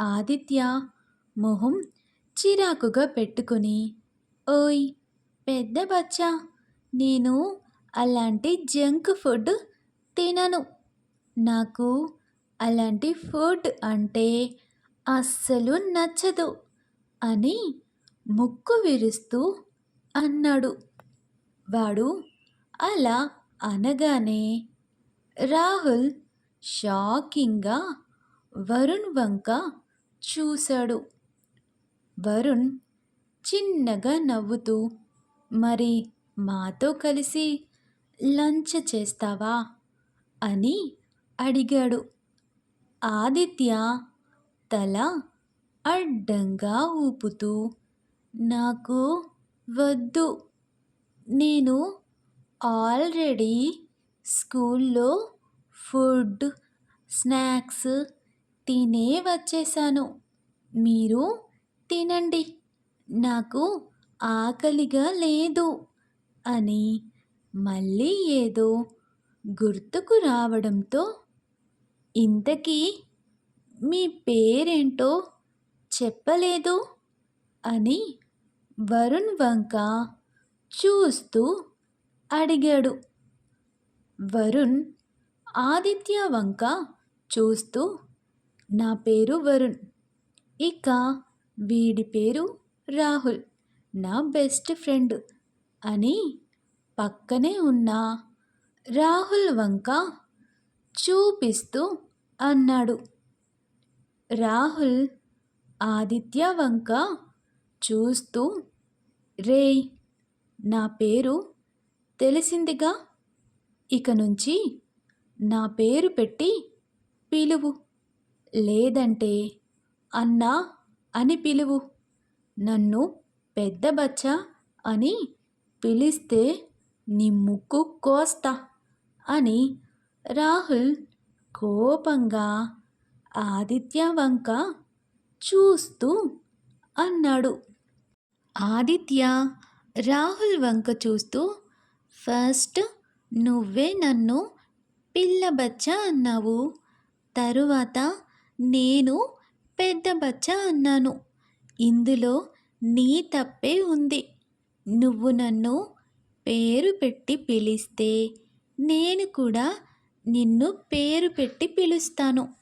ఆదిత్య మొహం చిరాకుగా పెట్టుకుని ఓయ్ పెద్ద బచ్చా నేను అలాంటి జంక్ ఫుడ్ తినను. నాకు అలాంటి ఫుడ్ అంటే అస్సలు నచ్చదు అని ముక్కు విరుస్తూ అన్నాడు. వాడు అలా అనగానే రాహుల్ షాకింగ్గా వరుణ్ వంక చూశాడు. వరుణ్ చిన్నగా నవ్వుతూ మరి మాతో కలిసి లంచ్ చేస్తావా? అని అడిగాడు. ఆదిత్య తల అడ్డంగా ఊపుతూ నాకు వద్దు. నేను ఆల్రెడీ స్కూల్లో ఫుడ్ స్నాక్స్ తినే వచ్చేసాను. మీరు తినండి. నాకు ఆకలిగా లేదు. అని మళ్ళీ ఏదో గుర్తుకు రావడంతో ఇంతకీ మీ పేరేంటో చెప్పలేదు అని వరుణ్ వంక చూస్తూ అడిగాడు. వరుణ్ ఆదిత్య వంక చూస్తూ నా పేరు వరుణ్. ఇక వీడి పేరు రాహుల్. నా బెస్ట్ ఫ్రెండ్ అని పక్కనే ఉన్న రాహుల్ వంక చూపిస్తూ అన్నాడు. రాహుల్ ఆదిత్య వంక చూస్తూ రేయ్ నా పేరు తెలిసిందిగా? ఇక నుంచి నా పేరు పెట్టి పిలువు. లేదంటే అన్నా అని పిలువు. నన్ను పెద్ద బచ్చా అని పిలిస్తే నీ ముక్కు కోస్తా అని రాహుల్ కోపంగా ఆదిత్య వంక చూస్తూ అన్నాడు. ఆదిత్య రాహుల్ వంక చూస్తూ ఫస్ట్ నువ్వే నన్ను పిల్ల బచ్చ అన్నావు. తరువాత నేను పెద్ద బచ్చ అన్నాను. ఇందులో నీ తప్పే ఉంది. నువ్వు నన్ను పేరు పెట్టి పిలిస్తే నేను కూడా నిన్ను పేరు పెట్టి పిలుస్తాను.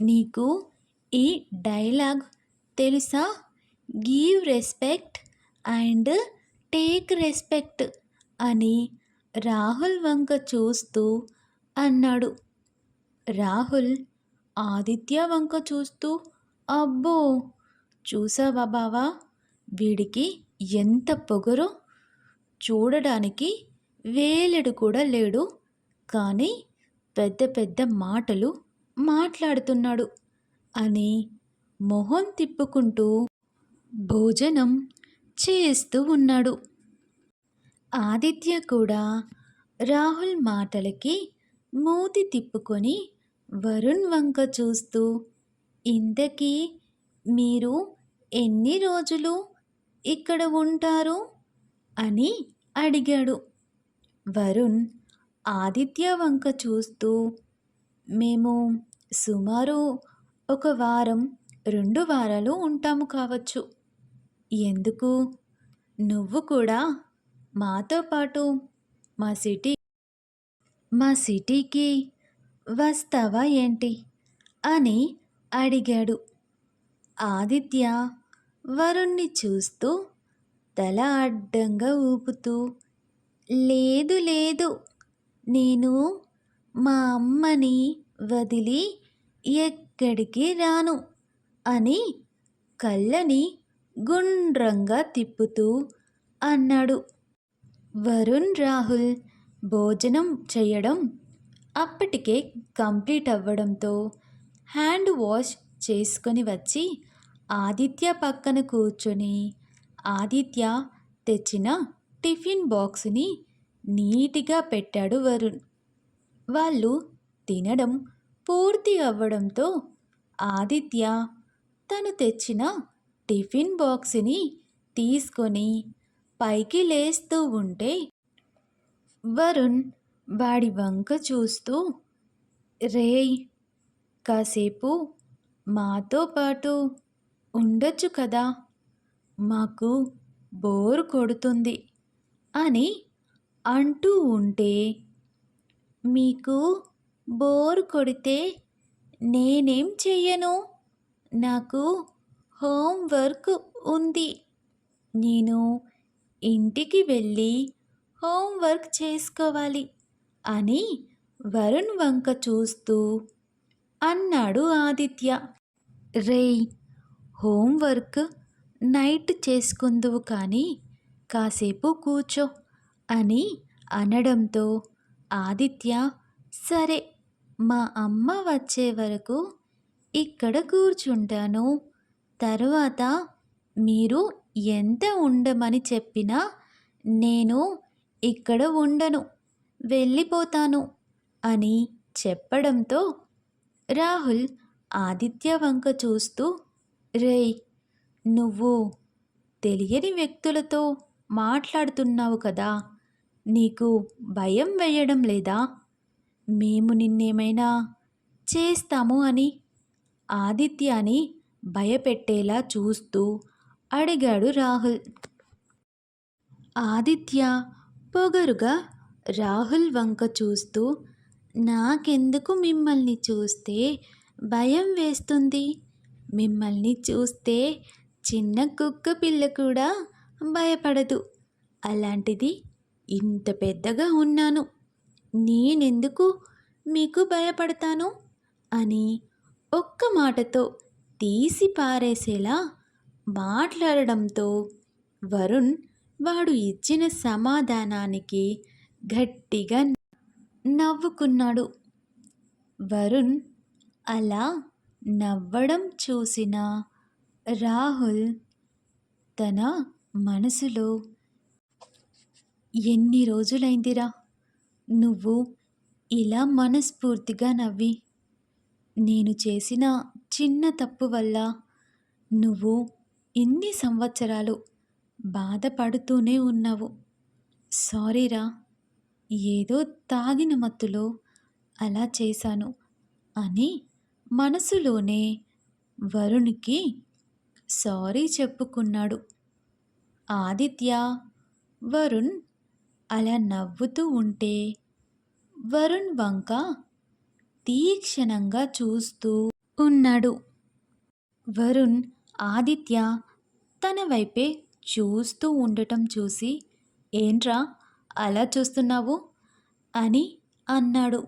నీకు ఈ డైలాగ్ తెలుసా? Give respect and take respect అని రాహుల్ వంక చూస్తూ అన్నాడు. రాహుల్ ఆదిత్య వంక చూస్తూ అబ్బో! చూసావా బావా? వీడికి ఎంత పొగరో? చూడడానికి వేలెడు కూడా లేడు. కానీ పెద్ద పెద్ద మాటలు మాట్లాడుతున్నాడు అని మొహం తిప్పుకుంటూ భోజనం చేస్తూ ఉన్నాడు. ఆదిత్య కూడా రాహుల్ మాటలకి మూతి తిప్పుకొని వరుణ్ వంక చూస్తూ ఇంతకీ మీరు ఎన్ని రోజులు ఇక్కడ ఉంటారు? అని అడిగాడు. వరుణ్ ఆదిత్య వంక చూస్తూ మేము సుమారు ఒక వారం రెండు వారాలు ఉంటాము కావచ్చు. ఎందుకు? నువ్వు కూడా మాతో పాటు మా సిటీ మా సిటీకి వస్తావా ఏంటి? అని అడిగాడు. ఆదిత్య వరుణ్ణి చూస్తూ తల అడ్డంగా ఊపుతూ లేదు లేదు నేను మా అమ్మని వదిలి ఎక్కడికి రాను అని కళ్ళని గుండ్రంగా తిప్పుతూ అన్నాడు. వరుణ్ రాహుల్ భోజనం చేయడం అప్పటికే కంప్లీట్ అవ్వడంతో హ్యాండ్ వాష్ చేసుకొని వచ్చి ఆదిత్య పక్కన కూర్చొని ఆదిత్య తెచ్చిన టిఫిన్ బాక్స్ని నీట్గా పెట్టాడు వరుణ్. వాళ్ళు తినడం పూర్తి అవ్వడంతో ఆదిత్య తను తెచ్చిన టిఫిన్ బాక్స్ని తీసుకొని పైకి లేస్తూ ఉంటే వరుణ్ వాడి వంక చూస్తూ రేయ్ కాసేపు మాతో పాటు ఉండొచ్చు కదా? మాకు బోర్ కొడుతుంది అని అంటూ ఉంటే మీకు బోర్ కొడితే నేనేం చెయ్యను? నాకు హోంవర్క్ ఉంది. నేను ఇంటికి వెళ్ళి హోంవర్క్ చేసుకోవాలి. అని వరుణ్ వంక చూస్తూ అన్నాడు ఆదిత్య. రేయ్ హోంవర్క్ నైట్ చేసుకుందువు కానీ కాసేపు కూర్చో అని అనడంతో ఆదిత్య సరే మా అమ్మ వచ్చే వరకు ఇక్కడ కూర్చుంటాను. తర్వాత మీరు ఎంత ఉండమని చెప్పినా నేను ఇక్కడ ఉండను. వెళ్ళిపోతాను అని చెప్పడంతో రాహుల్ ఆదిత్య వంక చూస్తూ రేయ్ నువ్వు తెలియని వ్యక్తులతో మాట్లాడుతున్నావు కదా నీకు భయం వేయడం లేదా? మేము నిన్నేమైనా చేస్తాము అని ఆదిత్యాని భయపెట్టేలా చూస్తూ అడిగాడు రాహుల్. ఆదిత్య పొగరుగా రాహుల్ వంక చూస్తూ నాకెందుకు మిమ్మల్ని చూస్తే భయం వేస్తుంది? మిమ్మల్ని చూస్తే చిన్న కుక్క పిల్ల కూడా భయపడదు. అలాంటిది ఇంత పెద్దగా ఉన్నాను. నేనెందుకు మీకు భయపడతాను? అని ఒక్క మాటతో తీసి పారేసేలా మాట్లాడడంతో వరుణ్ వాడు ఇచ్చిన సమాధానానికి గట్టిగా నవ్వుకున్నాడు. వరుణ్ అలా నవ్వడం చూసిన రాహుల్ తన మనసులో ఎన్ని రోజులైందిరా నువ్వు ఇలా మనస్ఫూర్తిగా నవ్వి. నేను చేసిన చిన్న తప్పు వల్ల నువ్వు ఇన్ని సంవత్సరాలు బాధపడుతూనే ఉన్నావు. సారీరా ఏదో తాగిన మత్తులో అలా చేశాను అని మనసులోనే వరుణ్కి సారీ చెప్పుకున్నాడు. ఆదిత్య వరుణ్ అలా నవ్వుతూ ఉంటే వరుణ్ వంక తీక్షణంగా చూస్తూ ఉన్నాడు. వరుణ్ ఆదిత్య తన వైపే చూస్తూ ఉండటం చూసి ఏంట్రా అలా చూస్తున్నావు? అని అన్నాడు.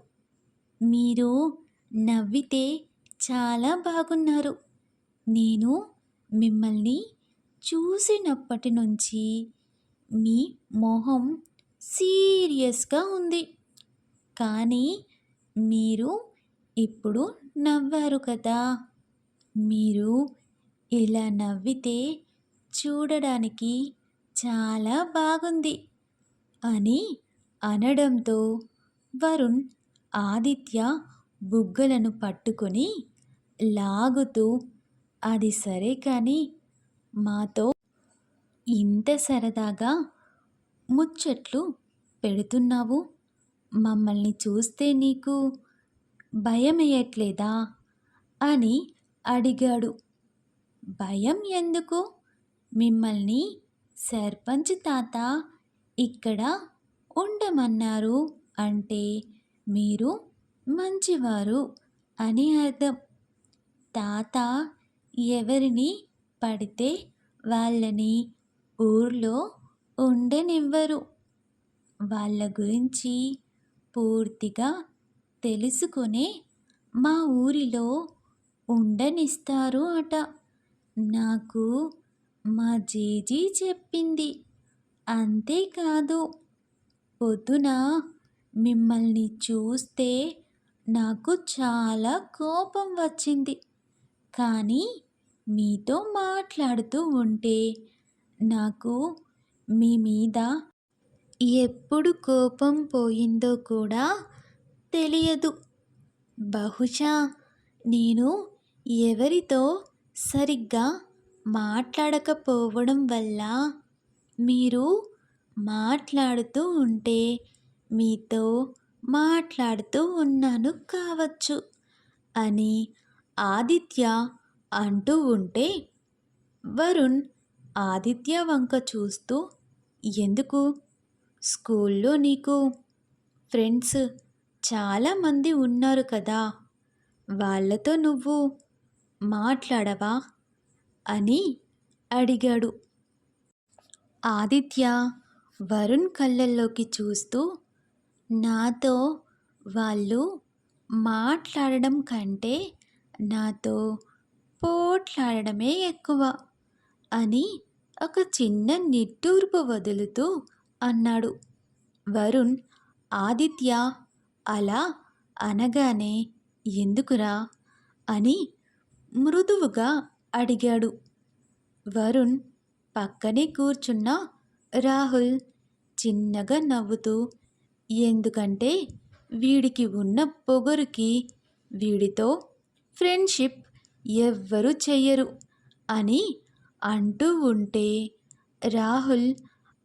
మీరు నవ్వితే చాలా బాగున్నారు. నేను మిమ్మల్ని చూసినప్పటి నుంచి మీ మొహం సీరియస్గా ఉంది. కానీ మీరు ఇప్పుడు నవ్వారు కదా. మీరు ఇలా నవ్వితే చూడడానికి చాలా బాగుంది. అని అనడంతో వరుణ్ ఆదిత్య బుగ్గలను పట్టుకొని లాగుతూ అది సరే కానీ మాతో ఇంత సరదాగా ముచ్చట్లు పెడుతున్నావు? మమ్మల్ని చూస్తే నీకు భయమేయట్లేదా? అని అడిగాడు. భయం ఎందుకు? మిమ్మల్ని సర్పంచ్ తాత ఇక్కడ ఉండమన్నారు అంటే మీరు మంచివారు అని అర్థం. తాత ఎవరిని పడితే వాళ్ళని ఊర్లో ఉండనివ్వరు. వాళ్ళ గురించి పూర్తిగా తెలుసుకునే మా ఊరిలో ఉండనిస్తారు అట. నాకు మా జేజీ చెప్పింది. అంతేకాదు పొద్దున మిమ్మల్ని చూస్తే నాకు చాలా కోపం వచ్చింది. కానీ మీతో మాట్లాడుతూ ఉంటే నాకు మీ మీద ఎప్పుడు కోపం పోయిందో కూడా తెలియదు. బహుశా నేను ఎవరితో సరిగ్గా మాట్లాడకపోవడం వల్ల మీరు మాట్లాడుతూ ఉంటే మీతో మాట్లాడుతూ ఉన్నాను కావచ్చు అని ఆదిత్య అంటూ ఉంటే వరుణ్ ఆదిత్య వంక చూస్తూ ఎందుకు? స్కూల్లో నీకు ఫ్రెండ్స్ చాలామంది ఉన్నారు కదా వాళ్ళతో నువ్వు మాట్లాడవా? అని అడిగాడు. ఆదిత్య వరుణ్ కళ్ళల్లోకి చూస్తూ నాతో వాళ్ళు మాట్లాడడం కంటే నాతో పోట్లాడడమే ఎక్కువ అని ఒక చిన్న నిట్టూర్పు వదులుతూ అన్నాడు. వరుణ్ ఆదిత్య అలా అనగానే ఎందుకురా? అని మృదువుగా అడిగాడు. వరుణ్ పక్కనే కూర్చున్న రాహుల్ చిన్నగా నవ్వుతూ ఎందుకంటే వీడికి ఉన్న పొగరుకి వీడితో ఫ్రెండ్షిప్ ఎవ్వరూ చెయ్యరు అని అంటూ ఉంటే రాహుల్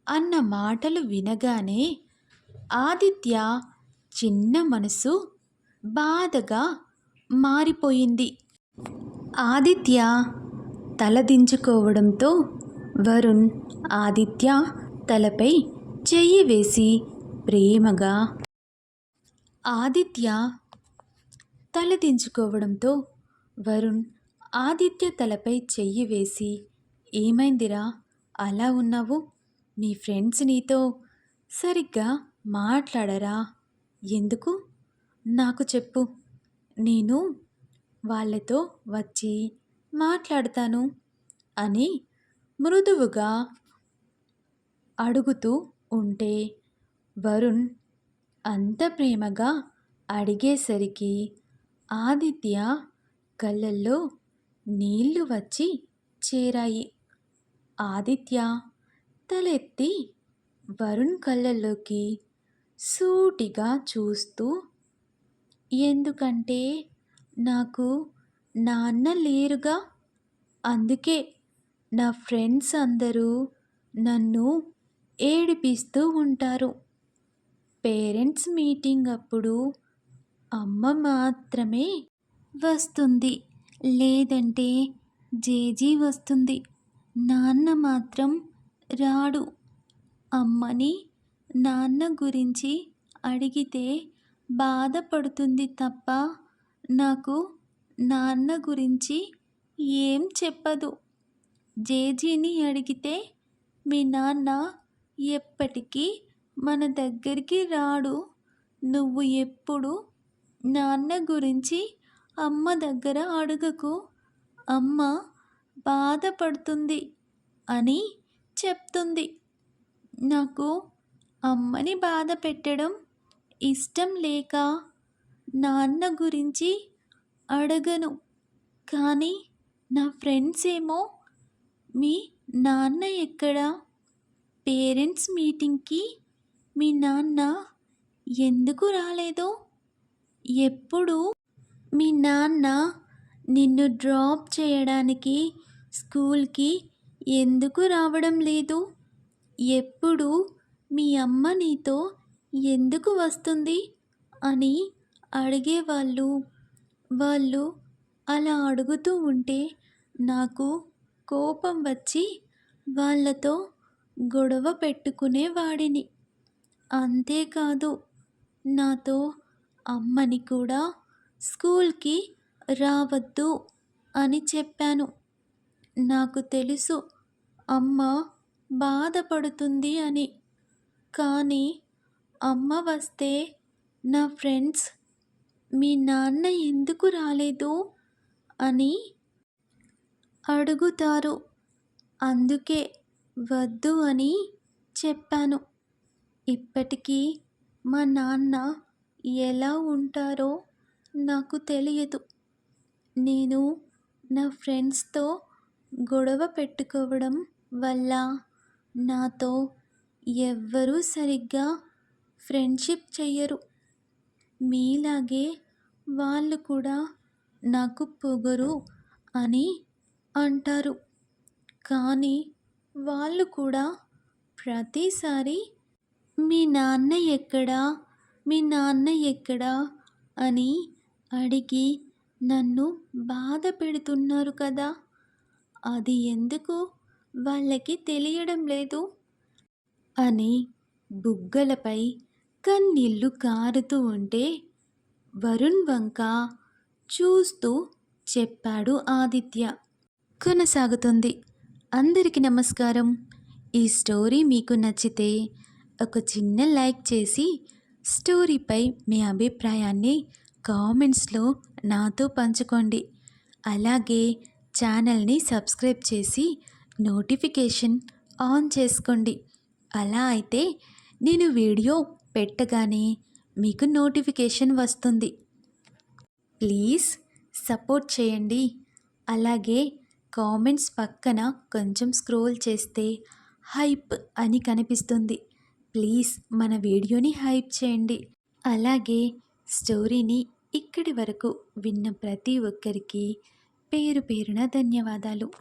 అన్న మాటలు వినగానే ఆదిత్య చిన్న మనసు బాధగా మారిపోయింది. ఆదిత్య తలదించుకోవడంతో వరుణ్ ఆదిత్య తలపై చెయ్యి వేసి ప్రేమగా ఆదిత్య తలదించుకోవడంతో వరుణ్ ఆదిత్య తలపై చెయ్యి వేసి ఏమైందిరా? అలా ఉన్నావు? మీ ఫ్రెండ్స్ నీతో సరిగ్గా మాట్లాడరా? ఎందుకు? నాకు చెప్పు. నేను వాళ్ళతో వచ్చి మాట్లాడతాను అని మృదువుగా అడుగుతూ ఉంటే వరుణ్ అంత ప్రేమగా అడిగేసరికి ఆదిత్య కళ్ళల్లో నీళ్ళు వచ్చి చేరాయి. ఆదిత్య తలెత్తి వరుణ్ కళ్ళల్లోకి సూటిగా చూస్తూ ఎందుకంటే నాకు నాన్న లేరుగా? అందుకే నా ఫ్రెండ్స్ అందరూ నన్ను ఏడిపిస్తూ ఉంటారు. పేరెంట్స్ మీటింగ్ అప్పుడు అమ్మ మాత్రమే వస్తుంది. లేదంటే జేజీ వస్తుంది. నాన్న మాత్రం రాడు. అమ్మని నాన్న గురించి అడిగితే బాధపడుతుంది తప్ప నాకు నాన్న గురించి ఏం చెప్పదు. జేజీని అడిగితే మీ నాన్న ఎప్పటికీ మన దగ్గరికి రాడు. నువ్వు ఎప్పుడు నాన్న గురించి అమ్మ దగ్గర అడగకు. అమ్మ బాధపడుతుంది అని చెప్తుంది. నాకు అమ్మని బాధ పెట్టడం ఇష్టం లేక నాన్న గురించి అడగను. కానీ నా ఫ్రెండ్స్ ఏమో మీ నాన్న ఎక్కడ? పేరెంట్స్ మీటింగ్కి మీ నాన్న ఎందుకు రాలేదు? ఎప్పుడు? మీ నాన్న నిన్ను డ్రాప్ చేయడానికి స్కూల్కి ఎందుకు రావడం లేదు? ఎప్పుడు మీ అమ్మ నీతో ఎందుకు వస్తుంది? అని అడిగేవాళ్ళు. వాళ్ళు అలా అడుగుతూ ఉంటే నాకు కోపం వచ్చి వాళ్ళతో గొడవ పెట్టుకునేవాడిని అంతేకాదు నాతో అమ్మని కూడా స్కూల్కి రావద్దు అని చెప్పాను. నాకు తెలుసు అమ్మ బాధపడుతుంది అని. కానీ అమ్మ వస్తే నా ఫ్రెండ్స్ మీ నాన్న ఎందుకు రాలేదు అని అడుగుతారు. అందుకే వద్దు అని చెప్పాను. ఇప్పటికీ మా నాన్న ఎలా ఉంటారో నాకు తెలియదు. నేను నా ఫ్రెండ్స్తో గొడవ పెట్టుకోవడం వల్ల నాతో ఎవ్వరూ సరిగ్గా ఫ్రెండ్షిప్ చెయ్యరు. మీలాగే వాళ్ళు కూడా నాకు పొగరు అని అంటారు. కానీ వాళ్ళు కూడా ప్రతిసారి మీ నాన్న ఎక్కడా? మీ నాన్న ఎక్కడా? అని అడిగి నన్ను బాధ పెడుతున్నారు కదా. అది ఎందుకు? వాళ్ళకి తెలియడం లేదు అని బుగ్గలపై కన్నీళ్ళు కారుతూ ఉంటే వరుణ్ వంక చూస్తూ చెప్పాడు ఆదిత్య. కొనసాగుతుంది అందరికీ నమస్కారం. ఈ స్టోరీ మీకు నచ్చితే ఒక చిన్న లైక్ చేసి స్టోరీపై మీ అభిప్రాయాన్ని కామెంట్స్లో నాతో పంచుకోండి. అలాగే ఛానల్ని సబ్స్క్రైబ్ చేసి నోటిఫికేషన్ ఆన్ చేసుకోండి. అలా అయితే నేను వీడియో పెట్టగానే మీకు నోటిఫికేషన్ వస్తుంది. ప్లీజ్ సపోర్ట్ చేయండి. అలాగే కామెంట్స్ పక్కన కొంచెం స్క్రోల్ చేస్తే హైప్ అని కనిపిస్తుంది. ప్లీజ్ మన వీడియోని హైప్ చేయండి. అలాగే స్టోరీని ఇక్కడి వరకు విన్న ప్రతి ఒక్కరికి పేరు పేరున ధన్యవాదాలు.